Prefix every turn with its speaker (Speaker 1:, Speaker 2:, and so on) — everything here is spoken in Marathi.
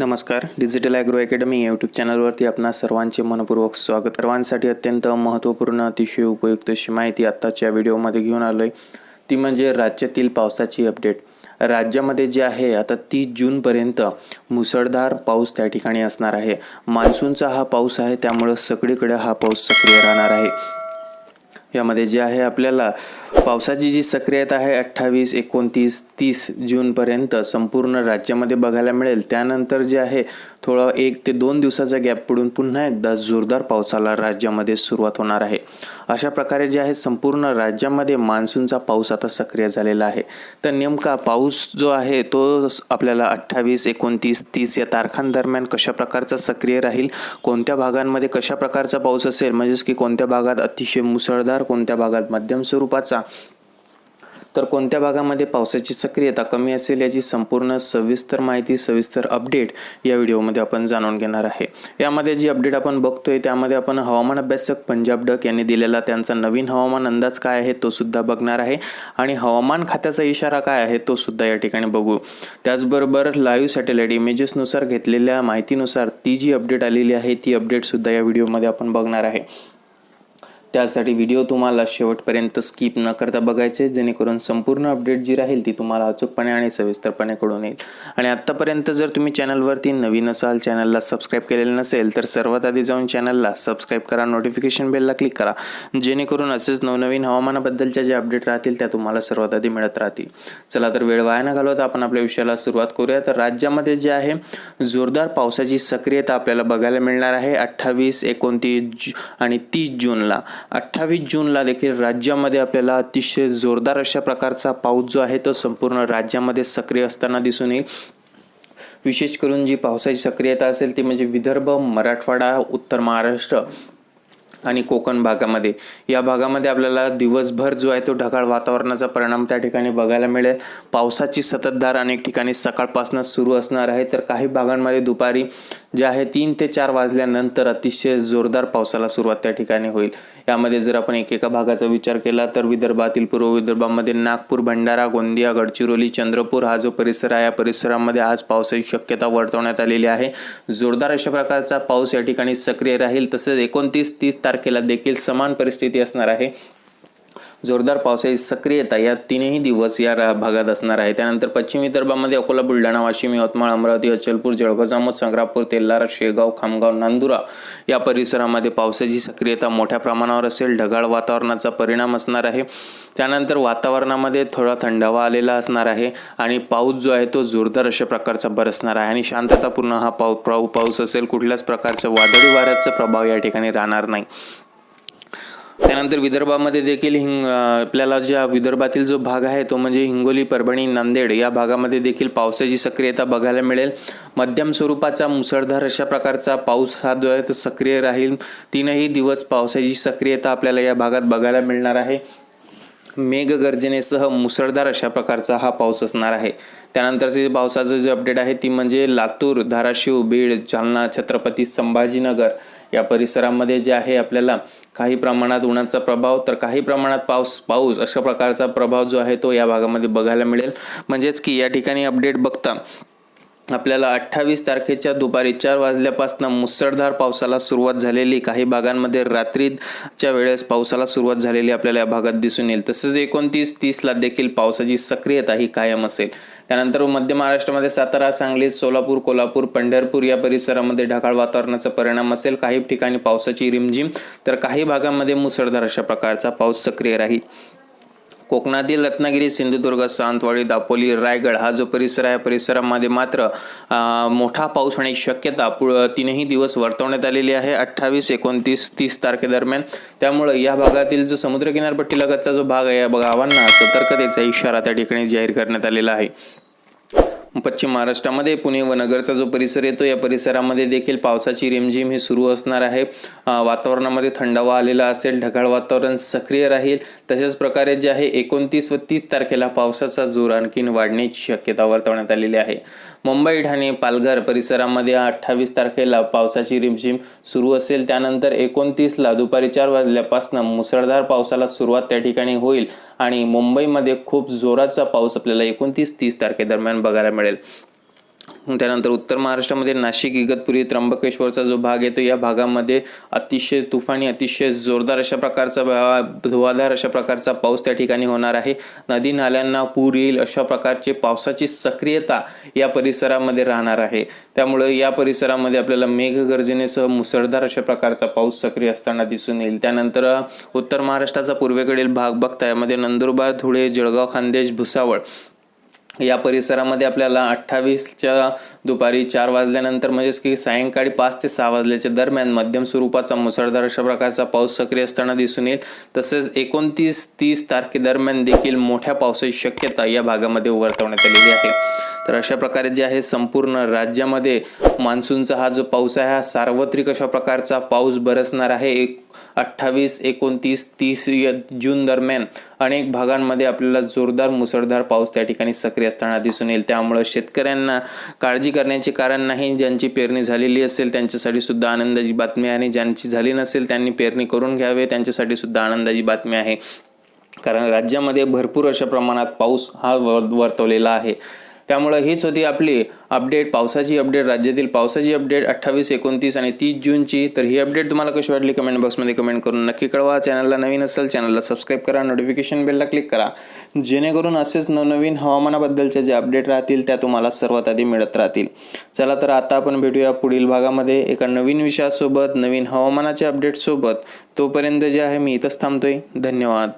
Speaker 1: नमस्कार. डिजिटल ॲग्रो अकॅडमी या यूट्यूब चॅनलवरती आपणा सर्वांचे मनपूर्वक स्वागत. सर्वांसाठी अत्यंत महत्त्वपूर्ण अतिशय उपयुक्त अशी माहिती आत्ताच्या व्हिडिओमध्ये घेऊन आलो आहे ती म्हणजे राज्यातील पावसाची अपडेट राज्यामध्ये जे आहे आता तीस जूनपर्यंत मुसळधार पाऊस त्या ठिकाणी असणार आहे. मान्सूनचा हा पाऊस आहे त्यामुळं सगळीकडे हा पाऊस सक्रिय राहणार आहे. यामध्ये जे आहे आपल्याला पावसाची जी सक्रियता आहे अठ्ठावीस एकोणतीस तीस जूनपर्यंत संपूर्ण राज्यामध्ये बघायला मिळेल. त्यानंतर जे आहे थोडं एक ते दोन दिवसाचा गॅप पडून पुन्हा एकदा जोरदार पावसाला राज्यामध्ये सुरुवात होणार आहे. अशा प्रकारे जे आहे संपूर्ण राज्यामध्ये मान्सूनचा पाऊस आता सक्रिय झालेला आहे. तर नेमका पाऊस जो आहे तो आपल्याला अठ्ठावीस एकोणतीस तीस या तारखांदरम्यान कशा प्रकारचा सक्रिय राहील? कोणत्या भागांमध्ये कशा प्रकारचा पाऊस असेल? म्हणजेच की कोणत्या भागात अतिशय मुसळधार कोणत्या भागात मध्यम स्वरूपाचा? तर कोणत्या भागामध्ये पावसाची सक्रियता कमी असेल याची संपूर्ण सविस्तर माहिती सविस्तर अपडेट या व्हिडिओमध्ये आपण जाणून घेणार आहे. यामध्ये जी अपडेट आपण बघतोय त्यामध्ये आपण हवामान अभ्यासक पंजाब डक यांनी दिलेला त्यांचा नवीन हवामान अंदाज काय आहे तो सुद्धा बघणार आहे. आणि हवामान खात्याचा इशारा काय आहे तो सुद्धा या ठिकाणी बघू. त्याचबरोबर लाईव्ह सॅटेलाईट इमेजेसनुसार घेतलेल्या माहितीनुसार ती जी अपडेट आलेली आहे ती अपडेट सुद्धा या व्हिडिओमध्ये आपण बघणार आहे. त्यासाठी व्हिडिओ तुम्हाला शेवटपर्यंत स्किप न करता बघायचे जेणेकरून संपूर्ण अपडेट जी राहील ती तुम्हाला अचूकपणे आणि सविस्तरपणे कळून येईल. आणि आत्तापर्यंत जर तुम्ही चॅनलवरती नवीन असाल चॅनलला सबस्क्राईब केलेलं नसेल तर सर्वात आधी जाऊन चॅनलला सबस्क्राईब करा नोटिफिकेशन बेलला क्लिक करा. जेणेकरून असेच नवनवीन हवामानाबद्दलच्या ज्या अपडेट राहतील त्या तुम्हाला सर्वात आधी मिळत राहतील. चला तर वेळ वाया न घालवता आपण आपल्या विषयाला सुरुवात करूया. तर राज्यामध्ये जे आहे जोरदार पावसाची सक्रियता आपल्याला बघायला मिळणार आहे. अठ्ठावीस एकोणतीस आणि तीस जूनला. अठ्ठावीस जूनला देखील राज्यामध्ये आपल्याला अतिशय जोरदार अशा प्रकारचा पाऊस जो आहे तो संपूर्ण राज्यामध्ये सक्रिय असताना दिसून येईल. विशेष करून जी पावसाची सक्रियता असेल ती म्हणजे विदर्भ मराठवाडा उत्तर महाराष्ट्र आणि कोकण भागामध्ये. या भागामध्ये आपल्याला दिवसभर जो आहे तो ढगाळ वातावरणाचा परिणाम त्या ठिकाणी बघायला मिळेल. पावसाची सततधार अनेक ठिकाणी सकाळपासून सुरू असणार आहे. तर काही भागांमध्ये दुपारी जे आहे तीन ते चार वाजल्यानंतर अतिशय जोरदार पावसाला सुरुवात त्या ठिकाणी होईल. यामध्ये जर आपण एकेका भागाचा विचार केला तर विदर्भातील पूर्व विदर्भामध्ये नागपूर भंडारा गोंदिया गडचिरोली चंद्रपूर हा जो परिसर आहे या परिसरामध्ये आज पावसाची शक्यता वर्तवण्यात आलेली आहे. जोरदार अशा प्रकारचा पाऊस या ठिकाणी सक्रिय राहील. तसेच एकोणतीस तीस तारखेला देखील समान परिस्थिती असणार आहे. जोरदार पावसाची सक्रियता या तीनही दिवस या भागात असणार आहे. त्यानंतर पश्चिम विदर्भामध्ये अकोला बुलढाणा वाशिम यवतमाळ अमरावती अचलपूर जळगाव जामोद संग्रापूर तेल्लारा शेगाव खामगाव नांदुरा या परिसरामध्ये पावसाची सक्रियता मोठ्या प्रमाणावर असेल. ढगाळ वातावरणाचा परिणाम असणार आहे. त्यानंतर वातावरणामध्ये थोडा थंडावा आलेला असणार आहे आणि पाऊस जो आहे तो जोरदार अशा प्रकारचा बरसणार आहे आणि शांततापूर्ण हा पाऊ पाऊ पाऊस असेल. कुठल्याच प्रकारचं वादळी वाऱ्याचा प्रभाव या ठिकाणी राहणार नाही. त्यानंतर विदर्भामध्ये देखील हिंग आपल्याला ज्या विदर्भातील जो भाग आहे तो म्हणजे हिंगोली परभणी नांदेड या भागामध्ये देखील पावसाची सक्रियता बघायला मिळेल. मध्यम स्वरूपाचा मुसळधार अशा प्रकारचा पाऊस हा जो आहे तो सक्रिय राहील. तीनही दिवस पावसाची सक्रियता आपल्याला या भागात बघायला मिळणार आहे. मेघगर्जनेसह मुसळधार अशा प्रकारचा हा पाऊस असणार आहे. त्यानंतरचे पावसाचं जे अपडेट आहे ती म्हणजे लातूर धाराशिव बीड जालना छत्रपती संभाजीनगर या परिसरामध्ये जे आहे आपल्याला काही प्रमाणात उन्हाचा प्रभाव तर काही प्रमाणात पाऊस पाऊस अशा प्रकारचा प्रभाव जो आहे तो या भागामध्ये बघायला मिळेल. म्हणजेच की या ठिकाणी अपडेट बघता आपल्याला अठ्ठावीस तारखेच्या दुपारी चार वाजल्यापासून मुसळधार पावसाला सुरुवात झालेली. काही भागांमध्ये रात्रीच्या वेळेस पावसाला सुरुवात झालेली आपल्याला या भागात दिसून येईल. तसेच एकोणतीस तीसला देखील पावसाची सक्रियता ही कायम असेल. त्यानंतर मध्य महाराष्ट्रामध्ये सातारा सांगली सोलापूर कोल्हापूर पंढरपूर या परिसरामध्ये ढगाळ वातावरणाचा परिणाम असेल. काही ठिकाणी पावसाची रिमझिम तर काही भागांमध्ये मुसळधार अशा प्रकारचा पाऊस सक्रिय राहील. कोकणातील रत्नागिरी सिंधुदुर्ग सावंतवाडी दापोली रायगड हा जो परिसर आहे परिसरामध्ये मात्र मोठा पाऊस होण्याची शक्यता पु तीनही दिवस वर्तवण्यात आलेली आहे. अठ्ठावीस एकोणतीस तीस तारखेदरम्यान. त्यामुळं या भागातील जो समुद्र किनारपट्टीलगतचा जो भाग आहे या गावांना सतर्कतेचा इशारा त्या ठिकाणी जाहीर करण्यात आलेला आहे. पश्चिम महाराष्ट्रामध्ये पुणे व नगरचा जो परिसर येतो या परिसरामध्ये देखील पावसाची रिमझिम ही सुरू असणार आहे. वातावरणामध्ये थंडावा आलेला असेल ढगाळ वातावरण सक्रिय राहील. तशाच प्रकारे जे आहे एकोणतीस व तीस तारखेला पावसाचा जोर आणखीन वाढण्याची शक्यता वर्तवण्यात आलेली आहे. मुंबई ठाणे पालघर परिसरामध्ये अठ्ठावीस तारखेला पावसाची रिमझिम सुरू असेल. त्यानंतर एकोणतीसला दुपारी चार वाजल्यापासून मुसळधार पावसाला सुरुवात त्या ठिकाणी होईल. आणि मुंबईमध्ये खूप जोराचा पाऊस आपल्याला एकोणतीस तीस तारखेदरम्यान बघायला मिळेल त्यानंतर उत्तर महाराष्ट्रामध्ये नाशिक इगतपुरी त्र्यंबकेश्वरचा जो भाग येतो या भागामध्ये अतिशय तुफानी अतिशय जोरदार अशा प्रकारचा धुवाधार अशा प्रकारचा पाऊस त्या ठिकाणी होणार आहे. नदी नाल्यांना पूर येईल अशा प्रकारचे पावसाची सक्रियता या परिसरामध्ये राहणार आहे. त्यामुळे या परिसरामध्ये आपल्याला मेघगर्जनेसह मुसळधार अशा प्रकारचा पाऊस सक्रिय असताना दिसून येईल. त्यानंतर उत्तर महाराष्ट्राचा पूर्वेकडील भाग बघता यामध्ये नंदुरबार धुळे जळगाव खान्देश भुसावळ या परिसरामध्ये आपल्याला अठ्ठावीसच्या दुपारी चार वाजल्यानंतर म्हणजेच की सायंकाळी पाच ते सहा वाजल्याच्या दरम्यान मध्यम स्वरूपाचा मुसळधार अशा प्रकारचा पाऊस सक्रिय असताना दिसून येईल. तसेच एकोणतीस तीस तारखेदरम्यान देखील मोठ्या पावसाची शक्यता या भागामध्ये वर्तवण्यात आलेली आहे. तर अशा प्रकारे जे आहे संपूर्ण राज्यामध्ये मान्सूनचा हा जो पाऊस आहे हा सार्वत्रिक अशा प्रकारचा पाऊस बरसणार आहे. एक अठ्ठावीस एकोणतीस तीस जून दरम्यान अनेक भागांमध्ये आपल्याला जोरदार मुसळधार पाऊस त्या ठिकाणी सक्रिय असताना दिसून येईल. त्यामुळं शेतकऱ्यांना काळजी करण्याचे कारण नाही. ज्यांची पेरणी झालेली असेल त्यांच्यासाठी सुद्धा आनंदाची बातमी आहे आणि ज्यांची झाली नसेल त्यांनी पेरणी करून घ्यावे. त्यांच्यासाठी सुद्धा आनंदाची बातमी आहे. कारण राज्यामध्ये भरपूर अशा प्रमाणात पाऊस हा वर्तवलेला आहे. त्यामुळं हीच होती आपली अपडेट पावसाची अपडेट राज्यातील पावसाची अपडेट अठ्ठावीस एकोणतीस आणि तीस जूनची. तर ही अपडेट तुम्हाला कशी वाटली कमेंट बॉक्समध्ये कमेंट करून नक्की कळवा. चॅनलला नवीन असेल चॅनलला सबस्क्राईब करा नोटिफिकेशन बेलला क्लिक करा. जेणेकरून असेच नवनवीन हवामानाबद्दलच्या जे अपडेट राहतील त्या तुम्हाला सर्वात आधी मिळत राहतील. चला तर आता आपण भेटूया पुढील भागामध्ये. एका नवीन विषयासोबत नवीन हवामानाच्या अपडेटसोबत. तोपर्यंत जे आहे मी इथंच थांबतोय. धन्यवाद.